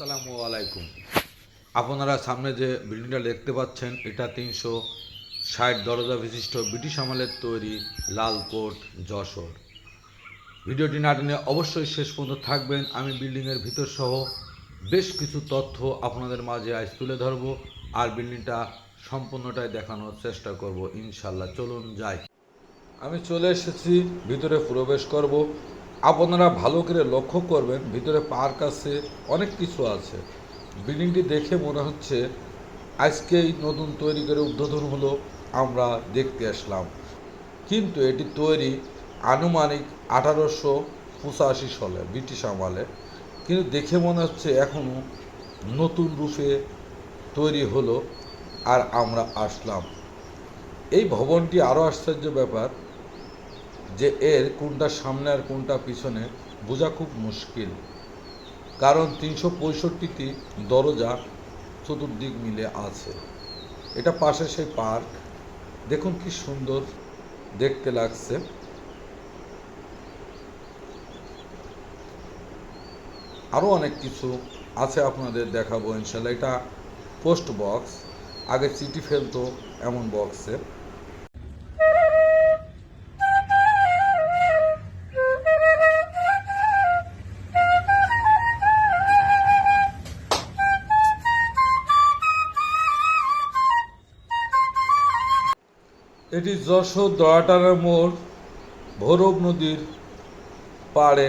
আসসালামু আলাইকুম। আপনারা সামনে যে বিল্ডিংটা দেখতে পাচ্ছেন, এটা তিনশো ষাট দরজা বিশিষ্ট ব্রিটিশ আমলের তৈরি লাল কোট যশোর। ভিডিওটি না টেনে অবশ্যই শেষ পর্যন্ত থাকবেন। আমি বিল্ডিংয়ের ভিতর সহ বেশ কিছু তথ্য আপনাদের মাঝে আজ তুলে ধরব আর বিল্ডিংটা সম্পূর্ণটাই দেখানোর চেষ্টা করব। ইনশাল্লাহ চলুন যাই। আমি চলে এসেছি, ভিতরে প্রবেশ করব। আপনারা ভালো করে লক্ষ্য করবেন, ভিতরে পার্ক আছে, অনেক কিছু আছে। বিল্ডিংটি দেখে মনে হচ্ছে আজকেই নতুন তৈরি করে উদ্বোধন হলো, আমরা দেখতে আসলাম। কিন্তু এটি তৈরি আনুমানিক আঠারোশো পঁচাশি সালে, ব্রিটিশ আমলে। কিন্তু দেখে মনে হচ্ছে এখনও নতুন রূপে তৈরি হলো আর আমরা আসলাম। এই ভবনটি আরও আশ্চর্য ব্যাপার যে এর কোনটা সামনে আর কোনটা পিছনে বোঝা খুব মুশকিল। কারণ তিনশো পঁয়ষট্টিটি দরজা চতুর্দিক মিলে আছে। এটা পাশে সেই পার্ক। দেখুন কি সুন্দর দেখতে লাগছে। আরও অনেক কিছু আছে আপনাদের দেখাবো ইনশাল্লাহ। এটা পোস্ট বক্স। আগে চিঠি ফেলতো এমন বক্সে। এটি যশোর দয়াটানা মোড়, ভৈরব নদীর পাড়ে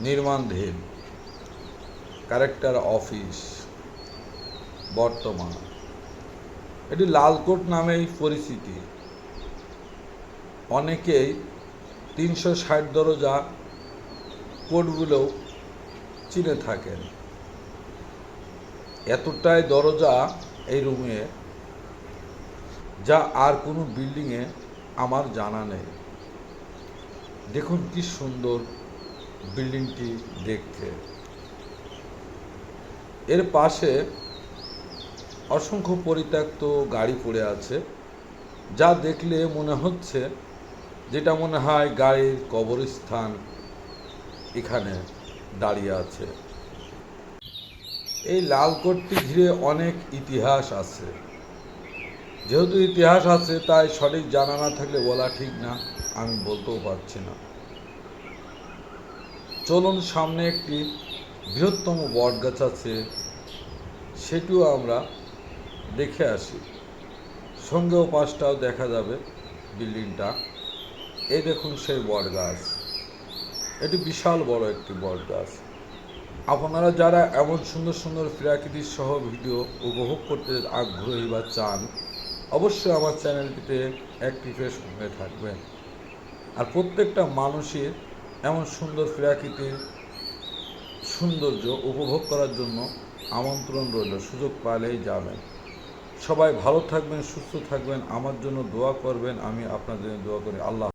নির্মাণধীন। ক্যারেক্টার অফিস বর্তমান। এটি লালকোট নামেই পরিচিতি। অনেকেই তিনশো ষাট দরজা কোটগুলোও চিনে থাকেন। এতটাই দরজা এই রুমে যা আর কোনো বিল্ডিংয়ে আমার জানা নেই। দেখুন কি সুন্দর বিল্ডিংটি দেখতে। এর পাশে অসংখ্য পরিত্যক্ত গাড়ি পড়ে আছে, যা দেখলে মনে হচ্ছে যেটা মনে হয় গাড়ির কবরস্থান এখানে দাঁড়িয়ে আছে। এই লালকোটটি ঘিরে অনেক ইতিহাস আছে। যেহেতু ইতিহাস আছে, তাই সঠিক জানা না থাকলে বলা ঠিক না, আমি বলতেও পারছি না। চলুন, সামনে একটি বৃহত্তম বট গাছ আছে, সেটিও আমরা দেখে আসি। সঙ্গেও পাশটাও দেখা যাবে বিল্ডিংটা। এই দেখুন সেই বট গাছ এটি বিশাল বড় একটি বট গাছ আপনারা যারা এমন সুন্দর সুন্দর প্রাকৃতিক সহ ভিডিও উপভোগ করতে আগ্রহী বা চান অবশ্যই আমার চ্যানেলটিতে অ্যাক্টিভের হয়ে থাকবেন। আর প্রত্যেকটা মানুষের এমন সুন্দর প্রাকৃতিক সৌন্দর্য উপভোগ করার জন্য আমন্ত্রণ রইল। সুযোগ পালেই যাবেন। সবাই ভালো থাকবেন, সুস্থ থাকবেন। আমার জন্য দোয়া করবেন। আমি আপনাদের জন্য দোয়া করি। আল্লাহ